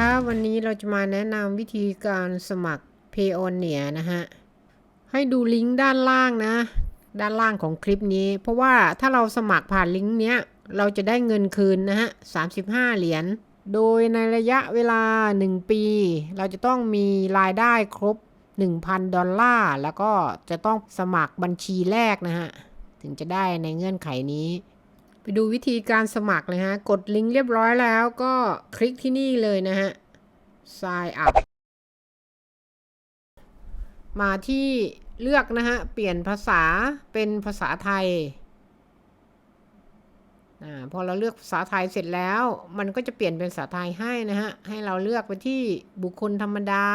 ครับวันนี้เราจะมาแนะนำวิธีการสมัคร p a y o n e e r นะฮะ ให้ดูลิงก์ด้านล่างนะ ด้านล่างของคลิปนี้ เพราะว่าถ้าเราสมัครผ่านลิงก์เนี้ย เราจะได้เงินคืนนะฮะ 35 เหรียญ โดยในระยะเวลา 1 ปี เราจะต้องมีรายได้ครบ 1,000 ดอลลาร์ แล้วก็จะต้องสมัครบัญชีแรกนะฮะ ถึงจะได้ในเงื่อนไขนี้ ไปดูวิธีการสมัครเลยฮะ กดลิงก์เรียบร้อยแล้วก็คลิกที่นี่เลยนะฮะ sign up มาที่เลือกนะฮะ เปลี่ยนภาษาเป็นภาษาไทยอาพอเราเลือกภาษาไทยเสร็จแล้ว มันก็จะเปลี่ยนเป็นภาษาไทยให้นะฮะ ให้เราเลือกไปที่บุคคลธรรมดา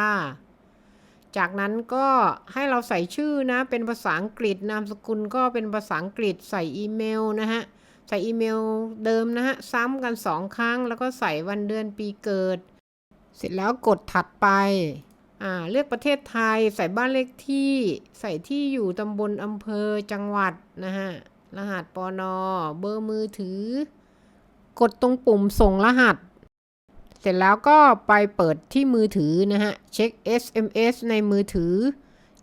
จากนั้นก็ให้เราใส่ชื่อนะ เป็นภาษาอังกฤษ นามสกุลก็เป็นภาษาอังกฤษ ใส่อีเมลนะฮะ ใส่อีเมลเดิมนะฮะ ซ้ำกันสองครั้ง แล้วก็ใส่วันเดือนปีเกิด เสร็จแล้วกดถัดไป อ่า เลือกประเทศไทย ใส่บ้านเลขที่ ใส่ที่อยู่ตำบลอำเภอจังหวัดนะฮะ รหัสปอนอเบอร์มือถือ กดตรงปุ่มส่งรหัส เสร็จแล้วก็ไปเปิดที่มือถือนะฮะ เช็ค SMS ในมือถือ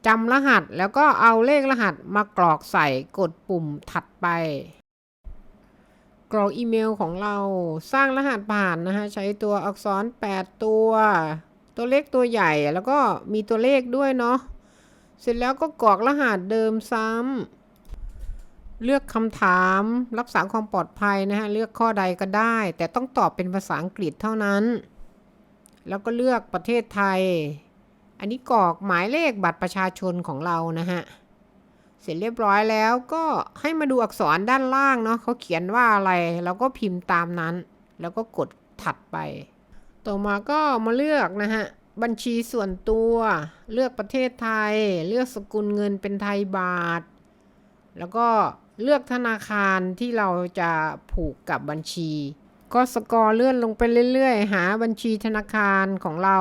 จำรหัสแล้วก็เอาเลขรหัสมากรอกใส่กดปุ่มถัดไป กรอกอีเมลของเราสร้างรหัสผ่านนะฮะใช้ตัวอักษร 8 ตัว ตัวเล็กตัวใหญ่แล้วก็มีตัวเลขด้วยเนาะเสร็จแล้วก็กรอกรหัสเดิมซ้ำเลือกคำถามรักษาความปลอดภัยนะฮะเลือกข้อใดก็ได้ แต่ต้องตอบเป็นภาษาอังกฤษเท่านั้น แล้วก็เลือกประเทศไทย อันนี้กรอกหมายเลขบัตรประชาชนของเรานะฮะ เสร็จเรียบร้อยแล้วก็ให้มาดูอักษรด้านล่างเนาะเขาเขียนว่าอะไรเราก็พิมพ์ตามนั้น แล้วก็กดถัดไป ต่อมาก็มาเลือกนะฮะบัญชีส่วนตัวเลือกประเทศไทย เลือกสกุลเงินเป็นไทยบาท แล้วก็เลือกธนาคารที่เราจะผูกกับบัญชี ก็สกอร์เลื่อนลงไปเรื่อยๆ หาบัญชีธนาคารของเรา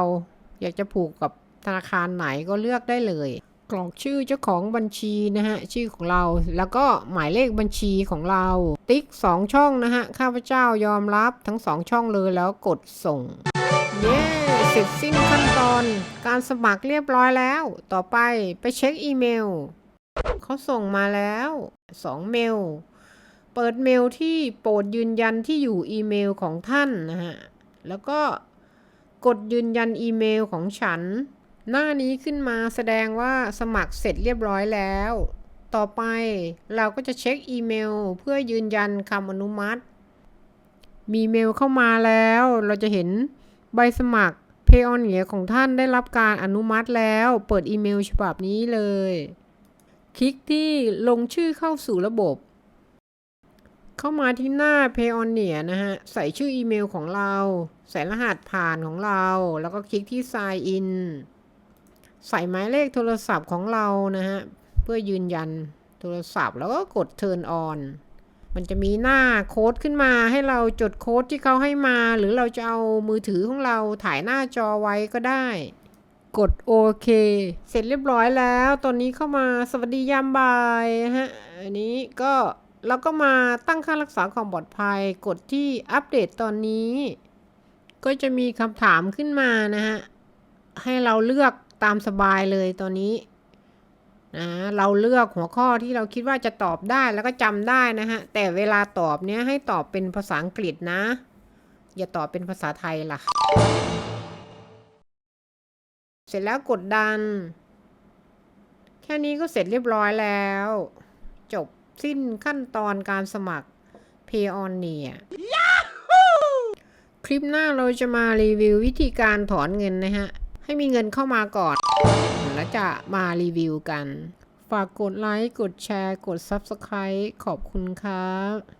อยากจะผูกกับธนาคารไหนก็เลือกได้เลย กรอกชื่อเจ้าของบัญชีนะฮะชื่อของเรา แล้วก็หมายเลขบัญชีของเรา ติ๊ก 2 ช่องนะฮะข้าพเจ้ายอมรับทั้ง 2 ช่องเลยแล้วกดส่งเย้เสร็จสิ้นขั้นตอน การสมัครเรียบร้อยแล้ว ต่อไปไปเช็คอีเมลเขาส่งมาแล้ว 2 เมล เปิดเมลที่โปรดยืนยันที่อยู่อีเมลของท่านนะฮะแล้วก็กดยืนยันอีเมลของฉัน หน้านี้ขึ้นมาแสดงว่าสมัครเสร็จเรียบร้อยแล้ว ต่อไปเราก็จะเช็คอีเมล เพื่อยืนยันคำอนุมัติ มีเมลเข้ามาแล้ว เราจะเห็นใบสมัคร p a y o n เหนียของท่านได้รับการอนุมัติแล้ว เปิดอีเมลฉบับนี้เลย คลิกที่ลงชื่อเข้าสู่ระบบ เข้ามาที่หน้า p a y o n เนียนะฮะ ใส่ชื่ออีเมลของเรา ใส่รหัสผ่านของเรา แล้วก็คลิกที่ sign in ใส่หมายเลขโทรศัพท์ของเรานะฮะ เพื่อยืนยันโทรศัพท์แล้วก็กด turn on มันจะมีหน้าโค้ดขึ้นมาให้เราจดโค้ดที่เขาให้มา หรือเราจะเอามือถือของเราถ่ายหน้าจอไว้ก็ได้ กดโอเค เสร็จเรียบร้อยแล้ว ตอนนี้เข้ามาสวัสดียามบ่ายฮะ อันนี้ก็เราก็มาตั้งค่ารักษาความปลอดภัย กดที่อัปเดตตอนนี้ ก็จะมีคำถามขึ้นมานะฮะ ให้เราเลือก ตามสบายเลยตอนนี้นะเราเลือกหัวข้อที่เราคิดว่าจะตอบได้แล้วก็จำได้นะฮะ แต่เวลาตอบเนี้ยให้ตอบเป็นภาษาอังกฤษนะ อย่าตอบเป็นภาษาไทยล่ะ เสร็จแล้วกดดัน แค่นี้ก็เสร็จเรียบร้อยแล้ว จบสิ้นขั้นตอนการสมัคร p a y o n เนี่ยคลิปหน้าเราจะมารีวิววิธีการถอนเงินนะฮะ ให้มีเงินเข้ามาก่อน แล้วจะมารีวิวกัน ฝากกดไลค์ กดแชร์ กด Subscribe ขอบคุณครับ